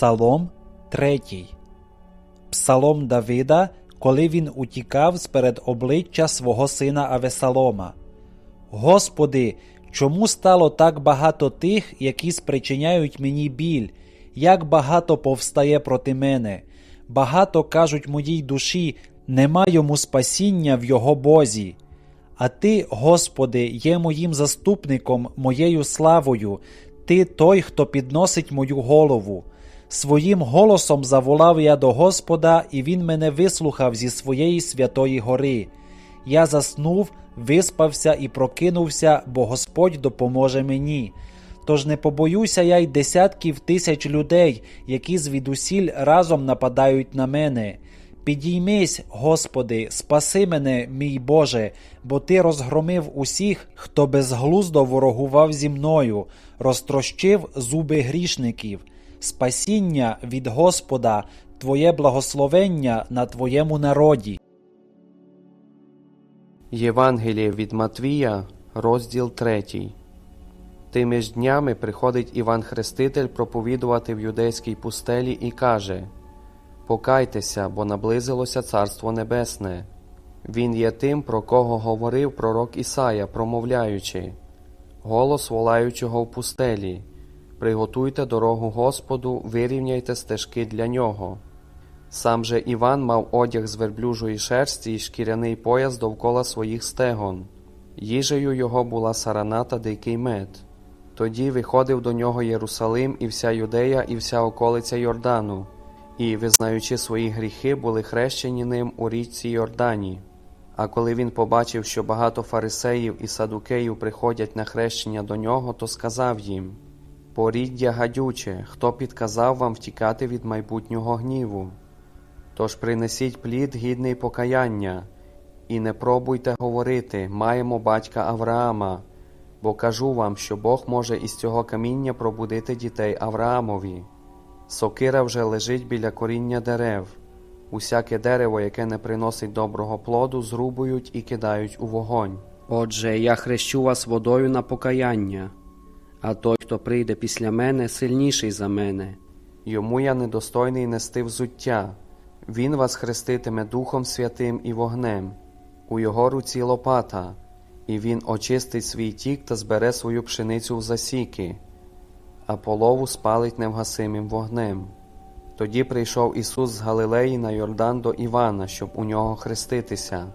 Псалом 3. Псалом Давида, коли він утікав з перед обличчя свого сина Авесалома. Господи, чому стало так багато тих, які спричиняють мені біль, як багато повстає проти мене? Багато кажуть моїй душі, нема йому спасіння в його Бозі. А ти, Господи, є моїм заступником, моєю славою, ти той, хто підносить мою голову. Своїм голосом заволав я до Господа, і Він мене вислухав зі своєї святої гори. Я заснув, виспався і прокинувся, бо Господь допоможе мені. Тож не побоюся я й десятків тисяч людей, які звідусіль разом нападають на мене. Підіймись, Господи, спаси мене, мій Боже, бо Ти розгромив усіх, хто безглуздо ворогував зі мною, розтрощив зуби грішників. Спасіння від Господа, Твоє благословення на Твоєму народі. Євангеліє від Матвія, розділ 3. Тими ж днями приходить Іван Хреститель проповідувати в юдейській пустелі і каже: Покайтеся, бо наблизилося Царство Небесне. Він є тим, про кого говорив пророк Ісая, промовляючи, голос волаючого в пустелі. Приготуйте дорогу Господу, вирівняйте стежки для нього. Сам же Іван мав одяг з верблюжої шерсті і шкіряний пояс довкола своїх стегон. Їжею його була сарана та дикий мед. Тоді виходив до нього Єрусалим і вся Юдея, і вся околиця Йордану, і, визнаючи свої гріхи, були хрещені ним у річці Йордані. А коли він побачив, що багато фарисеїв і садукеїв приходять на хрещення до нього, то сказав їм Поріддя гадюче, хто підказав вам втікати від майбутнього гніву. Тож принесіть плід гідний покаяння, і не пробуйте говорити маємо батька Авраама, бо кажу вам, що Бог може із цього каміння пробудити дітей Авраамові. Сокира вже лежить біля коріння дерев, усяке дерево, яке не приносить доброго плоду, зрубують і кидають у вогонь. Отже, я хрещу вас водою на покаяння, а той, хто прийде після мене, сильніший за мене. Йому я недостойний нести взуття. Він вас хреститиме Духом Святим і вогнем, у його руці лопата, і він очистить свій тік та збере свою пшеницю в засіки, а полову спалить невгасимим вогнем. Тоді прийшов Ісус з Галилеї на Йордан до Івана, щоб у нього хреститися.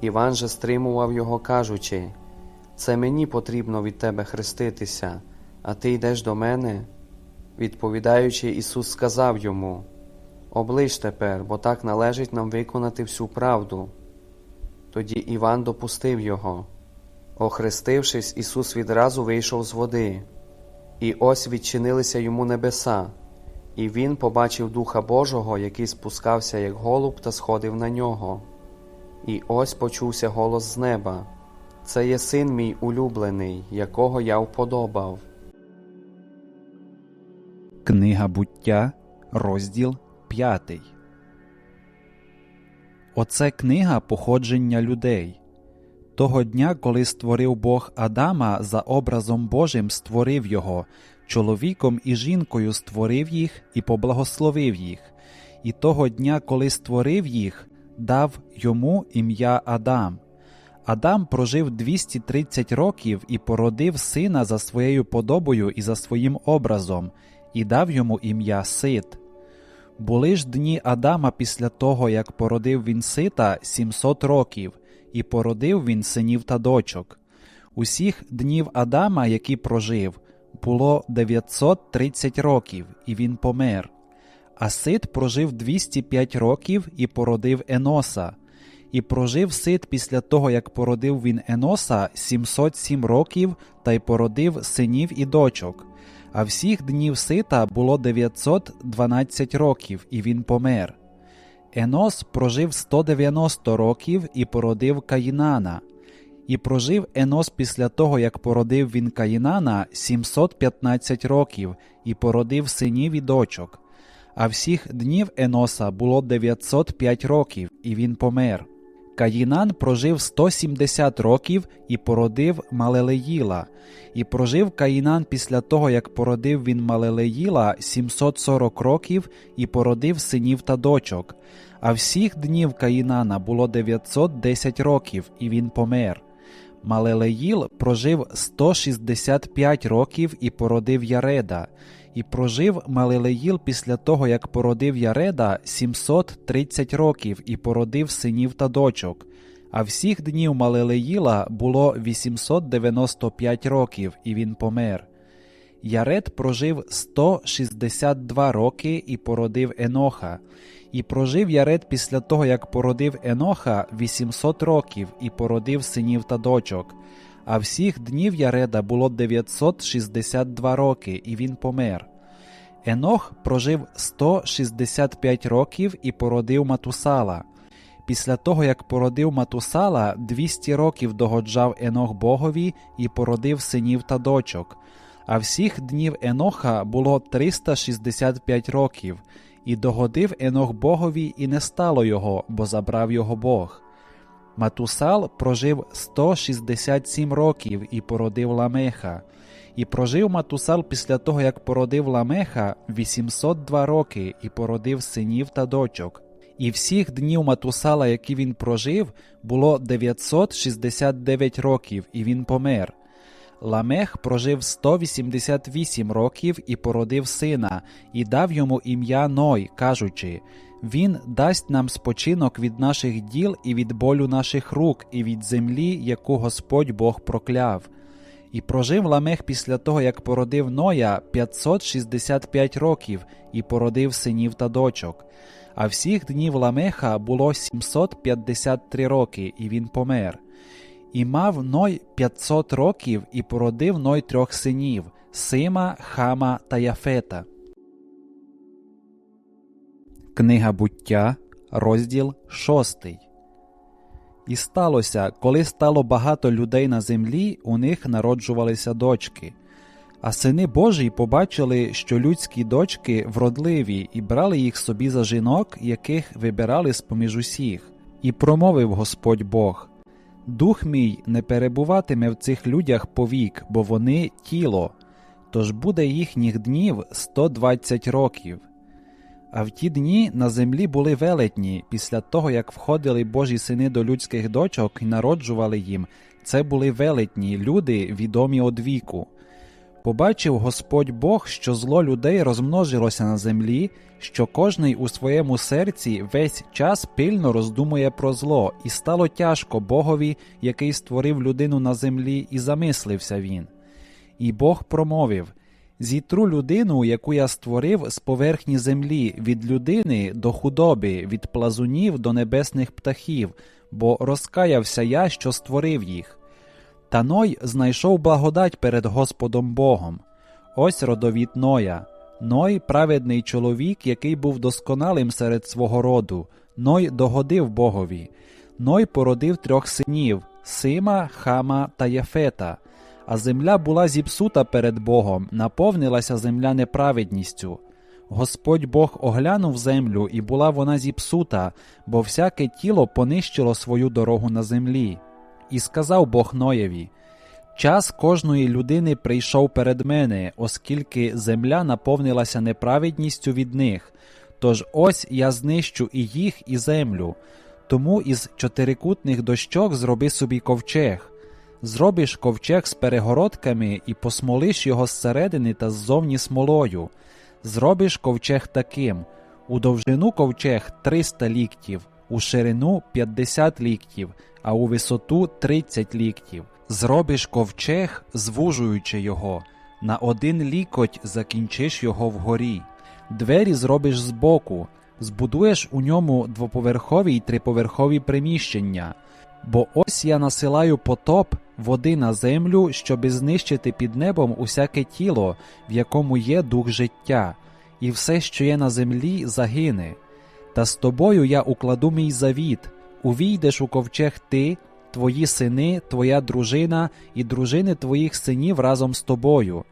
Іван же стримував його, кажучи: Це мені потрібно від тебе хреститися, а ти йдеш до мене. Відповідаючи, Ісус сказав йому: Оближ тепер, бо так належить нам виконати всю правду. Тоді Іван допустив його. Охрестившись, Ісус відразу вийшов з води, і ось відчинилися йому небеса, і він побачив Духа Божого, який спускався, як голуб, та сходив на нього. І ось почувся голос з неба: Це є син мій улюблений, якого я вподобав. Книга буття, розділ 5. Оце книга походження людей. Того дня, коли створив Бог Адама за образом Божим створив його, чоловіком і жінкою створив їх і поблагословив їх. І того дня, коли створив їх, дав йому ім'я Адам. Адам прожив 230 років і породив сина за своєю подобою і за своїм образом, і дав йому ім'я Сит. Були ж дні Адама після того, як породив він сита 700 років, і породив він синів та дочок. Усіх днів Адама, які прожив, було 930 років, і він помер. А сит прожив 205 років і породив Еноса. І прожив сит після того, як породив він Еноса 707 років та й породив синів і дочок. А всіх днів сита було 912 років, і він помер. Енос прожив 190 років і породив Каїнана. І прожив Енос після того, як породив він Каїнана 715 років і породив синів і дочок. А всіх днів Еноса було 905 років, і він помер. Каїнан прожив 170 років і породив Малелеїла. І прожив Каїнан після того, як породив він Малелеїла 740 років і породив синів та дочок. А всіх днів Каїнана було 910 років, і він помер. Малелеїл прожив 165 років і породив Яреда. І прожив Малелеїл після того, як породив Яреда 730 років і породив синів та дочок. А всіх днів Малелеїла було 895 років, і він помер. Яред прожив 162 роки і породив Еноха. І прожив Яред після того, як породив Еноха 800 років і породив синів та дочок. А всіх днів Яреда було 962 роки, і він помер. Енох прожив 165 років і породив Матусала. Після того, як породив Матусала, 200 років догоджав Енох Богові і породив синів та дочок. А всіх днів Еноха було 365 років, і догодив Енох Богові, і не стало його, бо забрав його Бог. Матусал прожив 167 років і породив Ламеха. І прожив Матусал після того, як породив Ламеха 802 роки і породив синів та дочок. І всіх днів Матусала, які він прожив, було 969 років, і він помер. Ламех прожив 188 років і породив сина, і дав йому ім'я Ной, кажучи: Він дасть нам спочинок від наших діл і від болю наших рук, і від землі, яку Господь Бог прокляв. І прожив Ламех після того, як породив Ноя 565 років і породив синів та дочок. А всіх днів Ламеха було 753 роки, і він помер. І мав Ной 500 років і породив Ной трьох синів Сима, Хама та Яфета. Книга буття, розділ 6. І сталося, коли стало багато людей на землі, у них народжувалися дочки. А сини Божі побачили, що людські дочки вродливі, і брали їх собі за жінок, яких вибирали з поміж усіх. І промовив Господь Бог: Дух мій не перебуватиме в цих людях повік, бо вони тіло, тож буде їхніх днів 120 років. А в ті дні на землі були велетні, після того, як входили Божі сини до людських дочок і народжували їм, це були велетні, люди, відомі од віку. Побачив Господь Бог, що зло людей розмножилося на землі, що кожний у своєму серці весь час пильно роздумує про зло, і стало тяжко Богові, який створив людину на землі, і замислився він. І Бог промовив Зітру людину, яку я створив з поверхні землі, від людини до худоби, від плазунів до небесних птахів, бо розкаявся я, що створив їх. Та Ной знайшов благодать перед Господом Богом. Ось родовід Ноя. Ной праведний чоловік, який був досконалим серед свого роду. Ной догодив Богові. Ной породив трьох синів Сима, Хама та Єфета. А земля була зіпсута перед Богом, наповнилася земля неправедністю. Господь Бог оглянув землю, і була вона зіпсута, бо всяке тіло понищило свою дорогу на землі. І сказав Бог Ноєві: Час кожної людини прийшов перед мене, оскільки земля наповнилася неправедністю від них. Тож ось я знищу і їх, і землю. Тому із чотирикутних дощок зроби собі ковчег. Зробиш ковчег з перегородками і посмолиш його зсередини та ззовні смолою. Зробиш ковчег таким: у довжину ковчег 300 ліктів, у ширину 50 ліктів, а у висоту 30 ліктів. Зробиш ковчег, звужуючи його, на один лікоть закінчиш його вгорі. Двері зробиш збоку, збудуєш у ньому двоповерхові й триповерхові приміщення. Бо ось я насилаю потоп води на землю, щоби знищити під небом усяке тіло, в якому є дух життя, і все, що є на землі, загине. Та з тобою я укладу мій завіт, увійдеш у ковчег ти, твої сини, твоя дружина і дружини твоїх синів разом з тобою.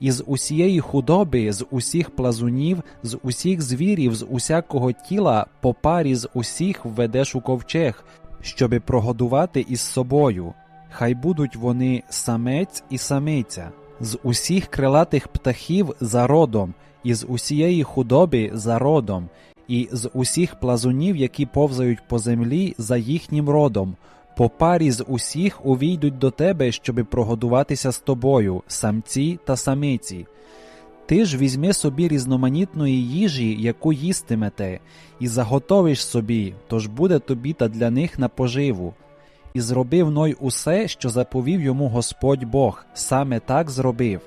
Із усієї худоби, з усіх плазунів, з усіх звірів, з усякого тіла, по парі з усіх введеш у ковчег, щоби прогодувати із собою. Хай будуть вони самець і самиця, з усіх крилатих птахів за родом, і з усієї худоби за родом, і з усіх плазунів, які повзають по землі, за їхнім родом. По парі з усіх увійдуть до тебе, щоби прогодуватися з тобою, самці та самиці. Ти ж візьми собі різноманітної їжі, яку їстимете, і заготовиш собі, тож буде тобі та для них на поживу. І зробив Ной усе, що заповів йому Господь Бог, саме так зробив.